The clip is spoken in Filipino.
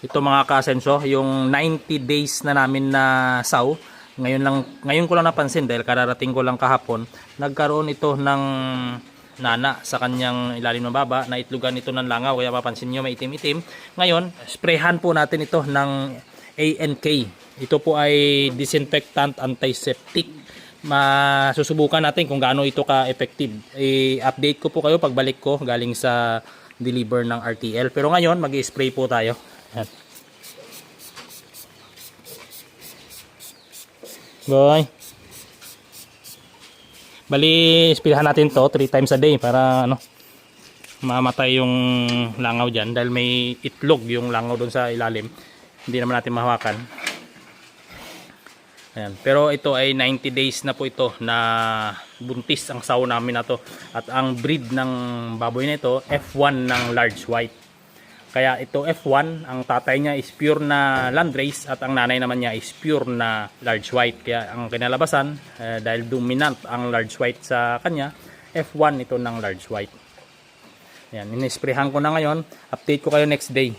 Ito mga kasenso, yung 90 days na namin na saw, ngayon lang ngayon ko lang napansin dahil kararating ko lang kahapon, nagkaroon ito ng nana sa kanyang ilalim ng baba, na itlugan ito ng langaw, kaya mapansin nyo may itim-itim. Ngayon, sprayhan po natin ito ng ANK. Ito po ay disinfectant antiseptic. Masusubukan natin kung gaano ito ka-effective. I-update ko po kayo pagbalik ko galing sa deliver ng RTL. Pero ngayon, mag-spray po tayo. Yan. Boy. Bali, spirahan natin to 3 times a day para ano mamatay yung langaw dyan dahil may itlog yung langaw doon sa ilalim. Hindi naman natin mahawakan. Ayan. Pero ito ay 90 days na po ito na buntis ang saw namin na to. At ang breed ng baboy na ito, F1 ng large white. Kaya ito F1, ang tatay niya is pure na landrace at ang nanay naman niya is pure na large white. Kaya ang kinalabasan, eh, dahil dominant ang large white sa kanya, F1 ito ng large white. Yan, inisprehan ko na ngayon. Update ko kayo next day.